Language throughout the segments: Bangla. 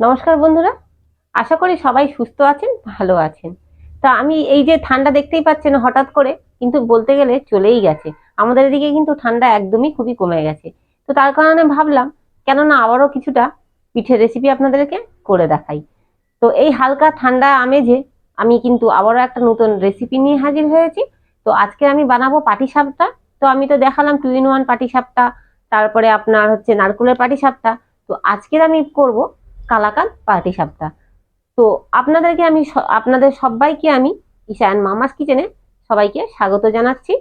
নমস্কার বন্ধুরা। আশা করি সবাই সুস্থ আছেন, ভালো আছেন। তা আমি এই যে ঠান্ডা দেখতেই পাচ্ছেন হঠাৎ করে, কিন্তু বলতে গেলে চলেই গেছে। আমাদের এদিকে কিন্তু ঠান্ডা একদমই খুবই কমে গেছে। তো তার কারণে ভাবলাম, কেননা আবারও কিছুটা পিঠের রেসিপি আপনাদেরকে করে দেখাই। তো এই হালকা ঠান্ডা আমেজে আমি কিন্তু আবারও একটা নতুন রেসিপি নিয়ে হাজির হয়েছি। তো আজকে আমি বানাবো পাটিসাপটা তো আমি তো দেখালাম টু ইন ওয়ান পাটিসাপটা তারপরে আপনার হচ্ছে নারকুলের পাটিসাপটা তো আজকের আমি করব কালাকান পার্টি সাপটা। তো আপনাদেরকে আমি আপনাদের সবাইকে আমি ঈশান মামাস কিচেনে সবাইকে স্বাগত জানাচ্ছি।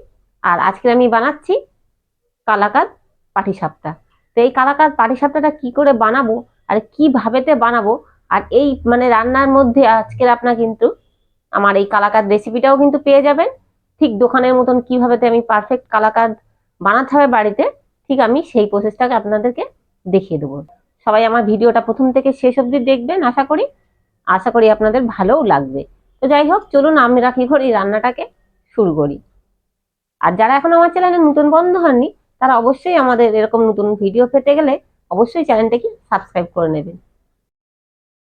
আর আজকে আমি বানাচ্ছি কালাকাদ পাটি সাপটা। তো এই কালাকাদ পাটি সাপটাটা কি করে বানাবো আর কিভাবেতে বানাবো আর এই মানে রান্নার মধ্যে আজকের আপনার কিন্তু আমার এই কালাকাদ রেসিপিটাও কিন্তু পেয়ে যাবেন। ঠিক দোকানের মতন কিভাবেতে আমি পারফেক্ট কালাকাদ বানাতে হবে বাড়িতে, ঠিক আমি সেই প্রসেসটাকে আপনাদেরকে দেখিয়ে দেবো। সবাই আমার ভিডিওটা প্রথম থেকে শেষ অবধি দেখবেন, আশা করি। আশা করি আপনাদের ভালোও লাগবে। তো যাই হোক, চলুন আমরা কি করি রান্নাটাকে শুরু করি। আর যারা এখন আমার চ্যানেলে নতুন বন্ধু হননি, তারা অবশ্যই আমাদের এরকম নতুন ভিডিও পেতে গেলে অবশ্যই চ্যানেলটাকে সাবস্ক্রাইব করে নেবেন।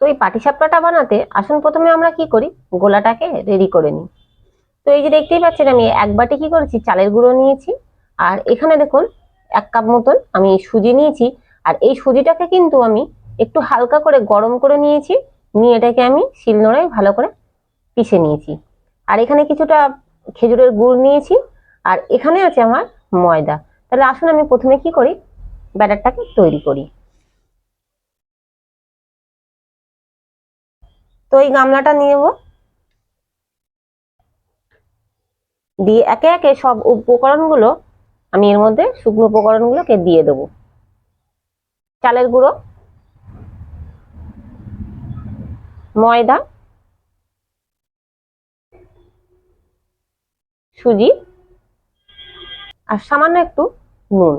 তো এই পাটিসাপটাটা বানাতে আসুন প্রথমে আমরা কি করি? গোলাটাকে রেডি করে নিই। তো এই যে দেখতেই পাচ্ছেন, আমি এক বাটি কি করেছি? চালের গুঁড়ো নিয়েছি। আর এখানে দেখুন, এক কাপ মতন আমি সুজি নিয়েছি। আর এই সুজিটাকে কিন্তু আমি একটু হালকা করে গরম করে নিয়েছি। নিয়ে এটাকে আমি শিলনোড়ায় ভালো করে পিষে নিয়েছি। আর এখানে কিছুটা খেজুরের গুড় নিয়েছি। আর এখানে আছে আমার ময়দা। তাহলে আসুন আমি প্রথমে কি করি? ব্যাটারটাকে তৈরি করি। তো এই গামলাটা নিয়ে নেব। দিয়ে একে একে সব উপকরণগুলো আমি এর মধ্যে শুকনো উপকরণগুলোকে দিয়ে দেবো। চালের গুঁড়ো, ময়দা, সুজি আর সামান্য একটু নুন।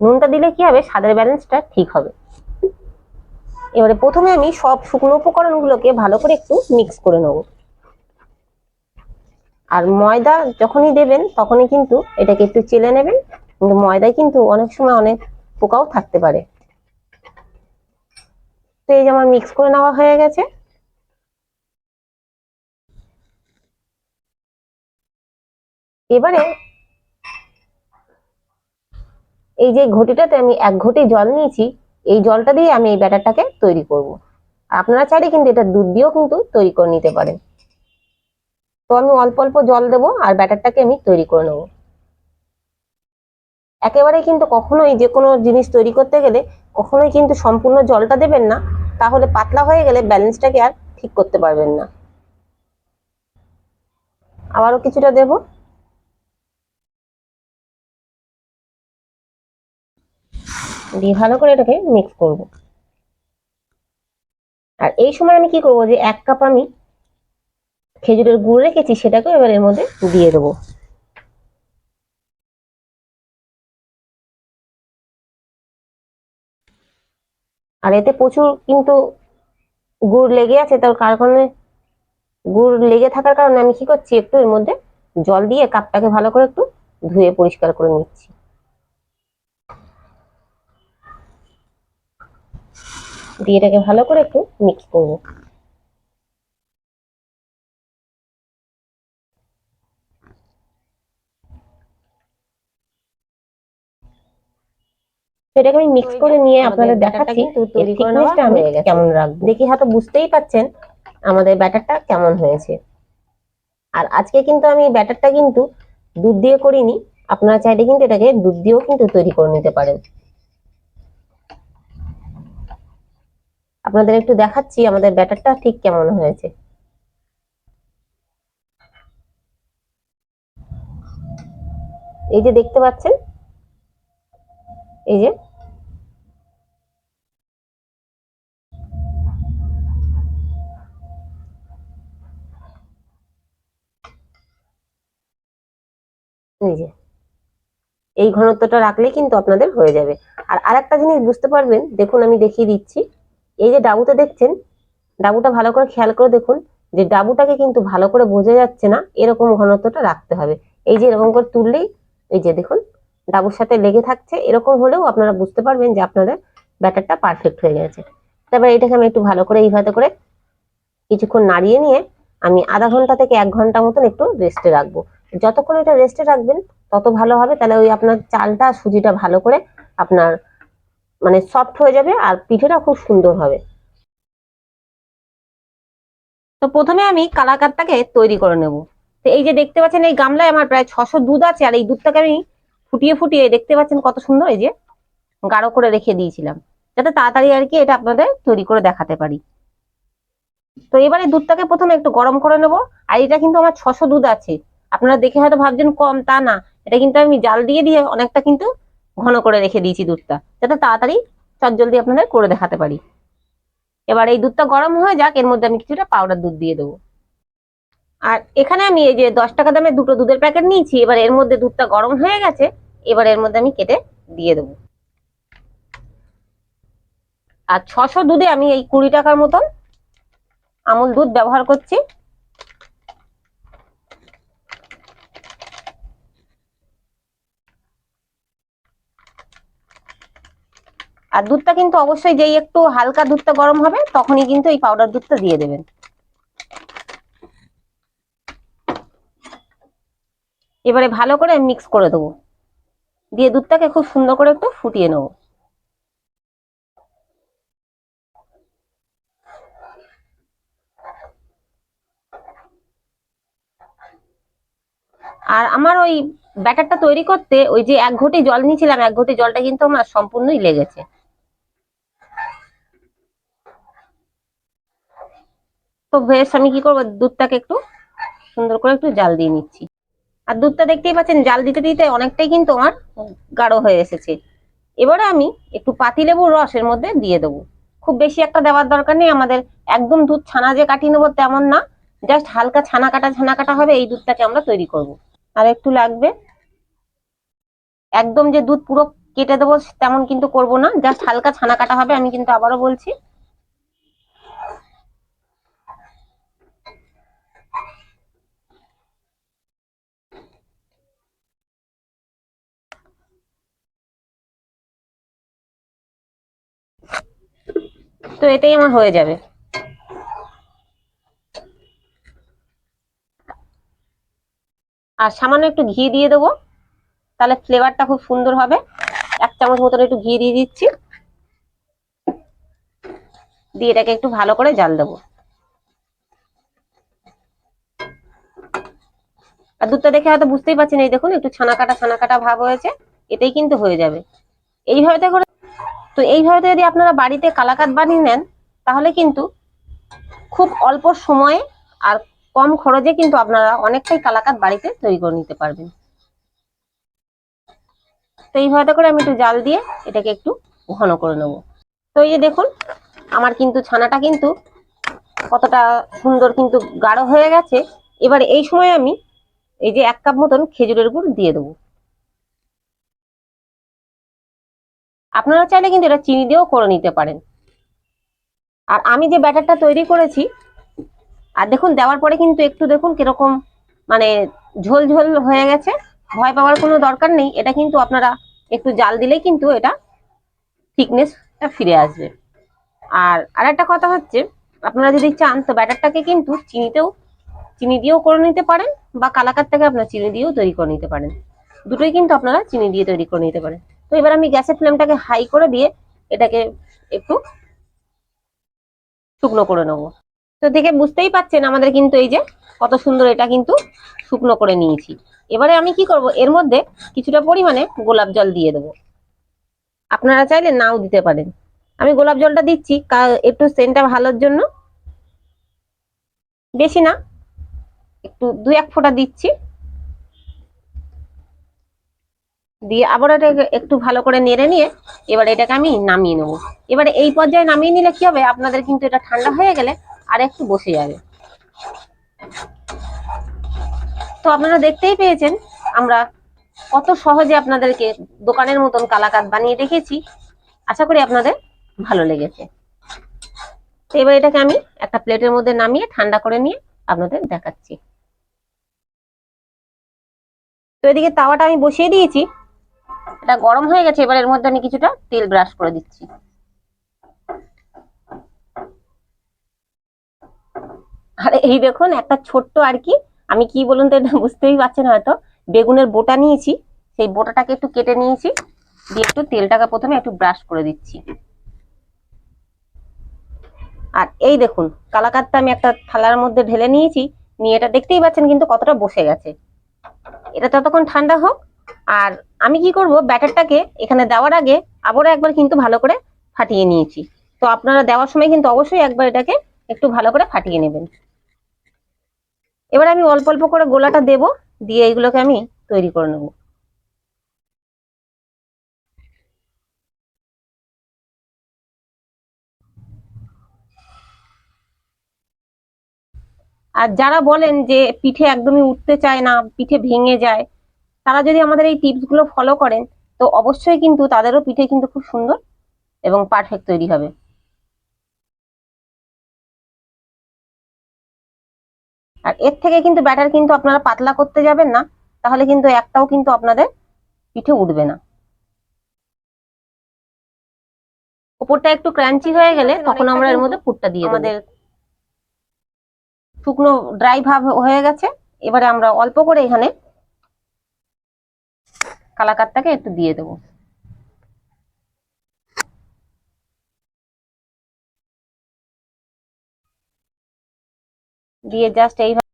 নুনটা দিলে কি হবে? স্বাদের ব্যালেন্সটা ঠিক হবে। এবারে প্রথমে আমি সব শুকনো উপকরণগুলোকে ভালো করে একটু মিক্স করে নেব। আর ময়দা যখনই দেবেন, তখনই কিন্তু এটাকে একটু চেলে নেবেন। কিন্তু ময়দায় কিন্তু অনেক সময় অনেক পোকাও থাকতে পারে। তো এই যে আমার মিক্স করে নেওয়া হয়ে গেছে। এবারে এই যে ঘটিটাতে আমি এক ঘটি জল নিয়েছি, এই জলটা দিয়ে আমি এই ব্যাটারটাকে তৈরি করব। আপনারা চাইলে কিন্তু এটা দুধ দিয়েও কিন্তু তৈরি করে নিতে পারেন। তো আমি অল্প অল্প জল দেবো আর ব্যাটারটাকে আমি তৈরি করে নেব। একেবারে কিন্তু কখনোই যে কোনো জিনিস তৈরি করতে গেলে কখনোই কিন্তু সম্পূর্ণ জলটা দেবেন না, তাহলে পাতলা হয়ে গেলে ব্যালেন্সটাকে আর ঠিক করতে পারবেন না। আবারও কিছুটা দেব। দিয়ে ভালো করে এটাকে মিক্স করব। আর এই সময় আমি কি করব যে এক কাপ আমি খেজুরের গুড় রেখেছি, সেটাকেও এবার এর মধ্যে দিয়ে দেবো। আর এতে প্রচুর কিন্তু গুড় লেগে আছে, তার কারণে গুড় লেগে থাকার কারণে আমি কি করছি একটু এর মধ্যে জল দিয়ে কাপটাকে ভালো করে একটু ধুয়ে পরিষ্কার করে নিচ্ছি। দিয়ে এটাকে ভালো করে একটু মিক্স করব। সেটাকে আমি মিক্স করে নিয়ে আপনাদের দেখাচ্ছি। thickness-টা আমি কেমন রাখব। দেখি হয়তো বুঝতেই পাচ্ছেন আমাদের ব্যাটারটা কেমন হয়েছে। আর আজকে কিন্তু আমি ব্যাটারটা কিন্তু দুধ দিয়ে করিনি। আপনারা চাইলে কিন্তু এটাকে দুধ দিয়েও কিন্তু তৈরি করে নিতে পারেন। আপনাদের একটু দেখাচ্ছি আমাদের ব্যাটারটা ঠিক কেমন হয়েছে। এই যে দেখতে পাচ্ছেন? এই যে এই ঘনত্বটা রাখলে কিন্তু আপনাদের হয়ে যাবে। আর আরেকটা জিনিস বুঝতে পারবেন, দেখুন আমি দেখিয়ে দিচ্ছি। এই যে ডাবুটা দেখছেন, ডাবুটা ভালো করে খেয়াল করে দেখুন যে ডাবুটাকে কিন্তু ভালো করে বোঝা যাচ্ছে না, এরকম ঘনত্বটা রাখতে হবে। এই যে এরকম করে তুললেই, এই যে দেখুন, ডাবুর সাথে লেগে থাকছে, এরকম হলেও আপনারা বুঝতে পারবেন যে আপনাদের ব্যাটারটা পারফেক্ট হয়ে গেছে। তারপরে এটাকে আমি একটু ভালো করে এইভাবে করে কিছুক্ষণ নাড়িয়ে নিয়ে আমি আধা ঘণ্টা থেকে এক ঘণ্টা মতন একটু রেস্টে রাখব। যতক্ষণ এটা রেস্টে রাখবেন, তত ভালো হবে। তাহলে ওই আপনার চালটা, সুজিটা ভালো করে আপনার মানে সফট হয়ে যাবে আর পিঠেটা খুব সুন্দর হবে। তো প্রথমে আমি কালাকাতটাকে তৈরি করে নেব। তো এই যে দেখতে পাচ্ছেন, এই গামলায় আমার প্রায় ছশো দুধ আছে আর এই দুধটাকে আমি ফুটিয়ে ফুটিয়ে দেখতে পাচ্ছেন কত সুন্দর, এই যে গাঢ় করে রেখে দিয়েছিলাম। যাতে তাড়াতাড়ি আর কি এটা আপনাদের তৈরি করে দেখাতে পারি। তো এবারে দুধটাকে প্রথমে একটু গরম করে নেব। আর এটা কিন্তু আমার ছশো দুধ আছে। আপনারা দেখে হয়তো ভাবছেন কম, তা না। এটা কিন্তু আমি জাল দিয়ে দিয়ে অনেকটা কিন্তু ঘন করে রেখে দিয়েছি দুধটা, যাতে তাড়াতাড়ি চটজলদি আপনাদের করে দেখাতে পারি। এবার এই দুধটা গরম হয়ে যাক, এর মধ্যে আমি কিছুটা পাউডার দুধ দিয়ে দেবো। আর এখানে আমি এই যে দশ টাকা দামে দুটো দুধের প্যাকেট নিয়েছি, এবার এর মধ্যে দুধটা গরম হয়ে গেছে, এবার এর মধ্যে আমি কেটে দিয়ে দেবো। আর ছশো দুধে আমি এই কুড়ি টাকার মতন আমুল দুধ ব্যবহার করছি। আর দুধটা কিন্তু অবশ্যই যেই একটু হালকা দুধটা গরম হবে, তখনই কিন্তু এই পাউডার দুধটা দিয়ে দেবেন। এবারে ভালো করে মিক্স করে দেবো। দিয়ে দুধটাকে খুব সুন্দর করে একটু ফুটিয়ে নেব। আর আমার ওই ব্যাটারটা তৈরি করতে ওই যে এক ঘটি জল নিয়েছিলাম, এক ঘটি জলটা কিন্তু আমার সম্পূর্ণই লেগেছে। তো বেশ আমি কি করব? দুধটাকে একটু সুন্দর করে একটু জাল দিয়ে নিচ্ছি। আর দুধটা দেখতেই পাচ্ছেন, জাল দিতে দিতে অনেকটাই কিন্তু আমার গাঢ় হয়ে এসেছে। এবারে আমি একটু পাতিলেবুর রস এর মধ্যে দিয়ে দেবো। খুব বেশি একটা দেওয়ার দরকার নেই, আমাদের একদম দুধ ছানা যে কাটিয়ে নেব তেমন না। জাস্ট হালকা ছানা কাটা ছানা কাটা হবে, এই দুধটাকে আমরা তৈরি করব। আর একটু লাগবে। একদম যে দুধ পুরো কেটে দেবো, তেমন কিন্তু করব না। জাস্ট হালকা ছানা কাটা হবে, আমি কিন্তু আবারও বলছি। তো এটাই আমার হয়ে যাবে। আর সামান্য একটু ঘি দিয়ে দেবো, তাহলে ফ্লেভারটা খুব সুন্দর হবে। এক চামচ মতন একটু ঘি দিয়ে দিচ্ছি। দিয়ে এটাকে একটু ভালো করে জাল দেবো। আর দুধটা দেখে হয়তো বুঝতেই পারছেন, এই দেখুন একটু ছানা কাটা ছানা কাটা ভাব হয়েছে এটাই কিন্তু হয়ে যাবে। এইভাবে করে তো এইভাবে যদি আপনারা বাড়িতে কালাকাত বানিয়ে নেন, তাহলে কিন্তু খুব অল্প সময়ে আর কম খরচে কিন্তু আপনারা অনেকটাই কালাকাত বাড়িতে তৈরি করে নিতে পারবেন। তো এইভাবে করে আমি একটু জাল দিয়ে এটাকে একটু ঘন করে নেব। তো এই যে দেখুন, আমার কিন্তু ছানাটা কিন্তু কতটা সুন্দর কিন্তু গাঢ় হয়ে গেছে। এবার এই সময় আমি এই যে এক কাপ মতন খেজুরের গুড় দিয়ে দেবো। আপনারা চাইলে কিন্তু এটা চিনি দিয়েও করে নিতে পারেন। আর আমি যে ব্যাটারটা তৈরি করেছি, আর দেখুন, দেওয়ার পরে কিন্তু একটু দেখুন কীরকম মানে ঝোল ঝোল হয়ে গেছে। ভয় পাওয়ার কোনো দরকার নেই, এটা কিন্তু আপনারা একটু জাল দিলেই কিন্তু এটা থিকনেসটা ফিরে আসবে। আর আর একটা কথা হচ্ছে, আপনারা যদি চান তো ব্যাটারটাকে কিন্তু চিনিতেও, চিনি দিয়েও করে নিতে পারেন, বা কালাকার থেকে আপনারা চিনি দিয়েও তৈরি করে নিতে পারেন। দুটোই কিন্তু আপনারা চিনি দিয়ে তৈরি করে নিতে পারেন। তো এবার আমি গ্যাসের ফ্লেমটাকে হাই করে দিয়ে এটাকে একটু শুকনো করে নেব। তো দেখে বুঝতেই পাচ্ছেন আমাদের কিন্তু এই যে কত সুন্দর এটা কিন্তু শুকনো করে নিয়েছি। এবারে আমি কি করব, এর মধ্যে কিছুটা পরিমাণে গোলাপ জল দিয়ে দেবো। আপনারা চাইলে নাও দিতে পারেন। আমি গোলাপ জলটা দিচ্ছি একটু সেন্টটা ভালোর জন্য। বেশি না, একটু দু এক ফোঁটা দিচ্ছি। দিয়ে আবার এটাকে একটু ভালো করে নেড়ে নিয়ে এবার এটাকে আমি নামিয়ে নেব। এবারে এই পর্যায়ে নামিয়ে নিলে কি হবে? আপনাদের কিন্তু এটা ঠান্ডা হয়ে গেলে আর একটু বসে যাবে। তো আপনারা দেখতেই পেয়েছেন, আমরা কত সহজে আপনাদেরকে দোকানের মতন কালাকাত বানিয়ে রেখেছি আশা করি আপনাদের ভালো লেগেছে। তো এবার এটাকে আমি একটা প্লেটের মধ্যে নামিয়ে ঠান্ডা করে নিয়ে আপনাদের দেখাচ্ছি। তো এদিকে তাওয়াটা আমি বসিয়ে দিয়েছি। এটা গরম হয়ে গেছে, এবার এর মধ্যে আমি কিছুটা তেল ব্রাশ করে দিচ্ছি। আরে, এই দেখুন, একটা ছোট্ট আর কি, আমি কি বলুন তো এটা বুঝতেই পারছেন হয়তো, বেগুনের বোটা নিয়েছি, সেই বোটাটাকে একটু কেটে নিয়েছি, দিয়ে একটু তেলটাকে প্রথমে একটু ব্রাশ করে দিচ্ছি। আর এই দেখুন, কালাকাতটা আমি একটা থালার মধ্যে ঢেলে নিয়েছি, নিয়ে এটা দেখতেই পাচ্ছেন কিন্তু কতটা বসে গেছে। এটা ততক্ষণ ঠান্ডা হোক আর আমি কি করব, ব্যাটারটাকে এখানে দেওয়ার আগে আবারও একবার কিন্তু ভালো করে ফাটিয়ে নিয়েছি। তো আপনারা দেওয়ার সময় কিন্তু অবশ্যই একবার এটাকে একটু ভালো করে ফাটিয়ে নেবেন। এবার আমি অল্প অল্প করে গোলাটা দেব, দিয়ে এইগুলোকে আমি তৈরি করে নেব। আর যারা বলেন যে পিঠে একদমই উঠতে চায় না, পিঠে ভেঙে যায় তারা যদি আমাদের এই টিপসগুলো ফলো করেন তো অবশ্যই কিন্তু তাদেরও পিঠে কিন্তু খুব সুন্দর এবং পারফেক্ট তৈরি হবে। আর এর থেকে কিন্তু ব্যাটার কিন্তু আপনারা পাতলা করতে যাবেন না তাহলে কিন্তু একটাও কিন্তু আপনাদের পিঠে উঠবে না। উপরটা একটু ক্রাঞ্চি হয়ে গেলে তখন আমরা এর মধ্যে পুরটা দিয়ে আমাদের শুকনো ড্রাই ভাব হয়ে গেছে এবারে আমরা অল্প করে এখানে কালাকাতটাকে একটু দিয়ে দেব। দিয়ে জাস্ট এইভাবে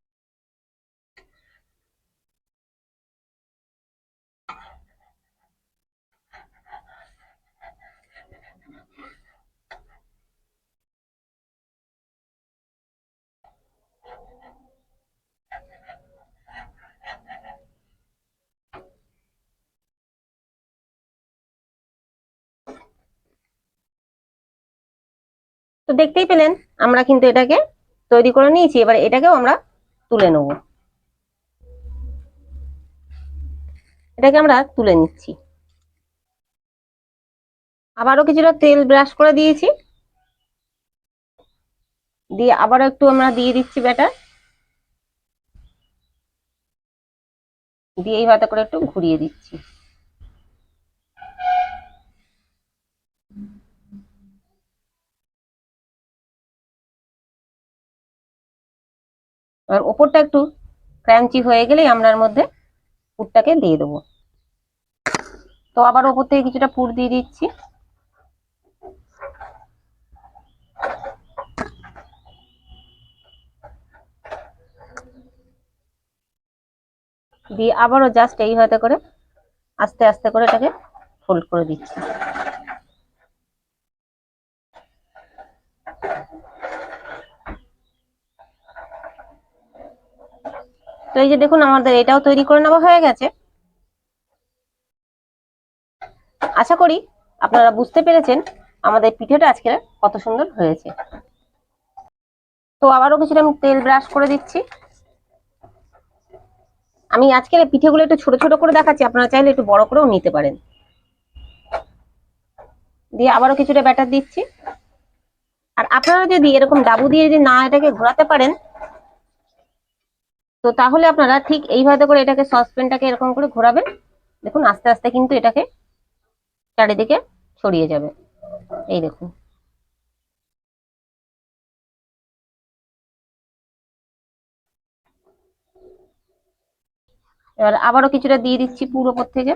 তো দেখতেই পেলেন, আমরা কিন্তু এটাকে তৈরি করে নিয়েছি, এবার এটাকেও আমরা তুলে নেব। এটাকে আমরা তুলে নিচ্ছি। আবারও কিছুটা তেল ব্রাশ করে দিয়েছি। দিয়ে আবারও একটু আমরা দিয়ে দিচ্ছি ব্যাটার। দিয়ে এইভাবে করে একটু ঘুরিয়ে দিচ্ছি। এবার ওপরটা একটু ক্রাঞ্চি হয়ে গেলেই আমরা মধ্যে পুরটাকে দিয়ে দেবো। তো আবার ওপর থেকে কিছুটা পুর দিয়ে দিচ্ছি। দিয়ে আবারও জাস্ট এইভাবে করে আস্তে আস্তে করে এটাকে ফোল্ড করে দিচ্ছি। এই যে দেখুন আমাদের এটাও তৈরি করে নেওয়া হয়ে গেছে। আশা করি আপনারা বুঝতে পেরেছেন আমাদের পিঠেটা আজকে কত সুন্দর হয়েছে। তো আবারও কিছুটা আমি তেল ব্রাশ করে দিচ্ছি। আমি আজকের পিঠেগুলো একটু ছোট ছোট করে দেখাচ্ছি, আপনারা চাইলে একটু বড় করেও নিতে পারেন। দিয়ে আবারও কিছুটা ব্যাটার দিচ্ছি। আর আপনারা যদি এরকম ডাবু দিয়ে যদি না এটাকে ঘোরাতে পারেন তো তাহলে আপনারা ঠিক এইভাবে করে এটাকে সসপ্যানটাকে এরকম করে ঘোরাবেন। দেখুন, আস্তে আস্তে কিন্তু এটাকে চারিদিকে ছড়িয়ে যাবে। এই দেখুন। এবার আবারও কিছুটা দিয়ে দিচ্ছি পুরো ওপর থেকে।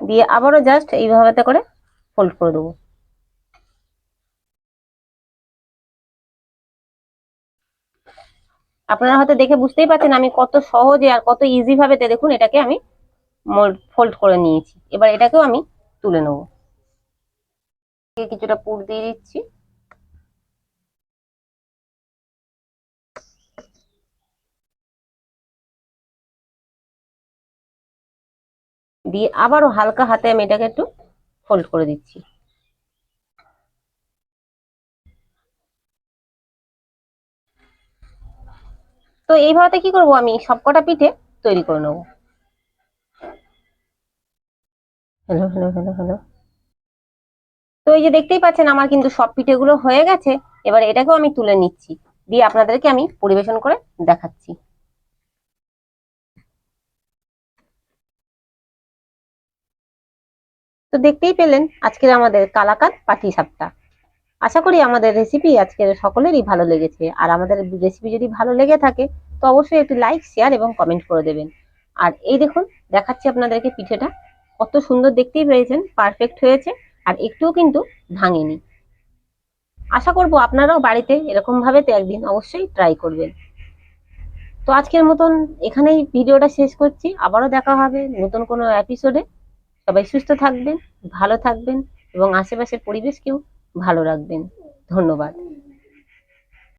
দিয়ে আবারও জাস্ট এইভাবে করে ফোল্ড করে দেবো। আপনারা হয়তো দেখে বুঝতেই পারছেন আমি কত সহজে আর কত ইজি ভাবে দেখুন এটাকে আমি ফোল্ড করে নিয়েছি। এবার এটাকেও আমি তুলে নেব। কিছুটা পুর দিয়ে দিচ্ছি। দিয়ে আবারও হালকা হাতে আমি এটাকে একটু ফোল্ড করে দিচ্ছি। তো এইভাবে কি করব আমি? সবকটা পিঠে তৈরি করে নেব। হ্যালো হ্যালো হ্যালো হ্যালো তো এই যে দেখতেই পাচ্ছেন আমার কিন্তু সব পিঠেগুলো হয়ে গেছে। এবার এটাকেও আমি তুলে নিচ্ছি। দিয়ে আপনাদেরকে আমি পরিবেশন করে দেখাচ্ছি। তো দেখতেই পেলেন আজকের আমাদের কালাকাত পাটি সাপটা। আশা করি আমাদের রেসিপি আজকের সকলেরই ভালো লেগেছে। আর আমাদের রেসিপি যদি ভালো লেগে থাকে, তো অবশ্যই একটি লাইক শেয়ার এবং কমেন্ট করে দেবেন। আর এই দেখুন, দেখাচ্ছি আপনাদেরকে পিঠেটা। কত সুন্দর দেখতেই পেয়েছেন পারফেক্ট হয়েছে, আর একটুও কিন্তু ভাঙেনি। আশা করব আপনারাও বাড়িতে এরকমভাবে তো একদিন অবশ্যই ট্রাই করবেন। তো আজকের মতন এখানেই ভিডিওটা শেষ করছি। আবারও দেখা হবে নতুন কোনো এপিসোডে সবাই সুস্থ থাকবেন ভালো থাকবেন এবং আশেপাশের পরিবেশকেও ভালো রাখবেন। ধন্যবাদ।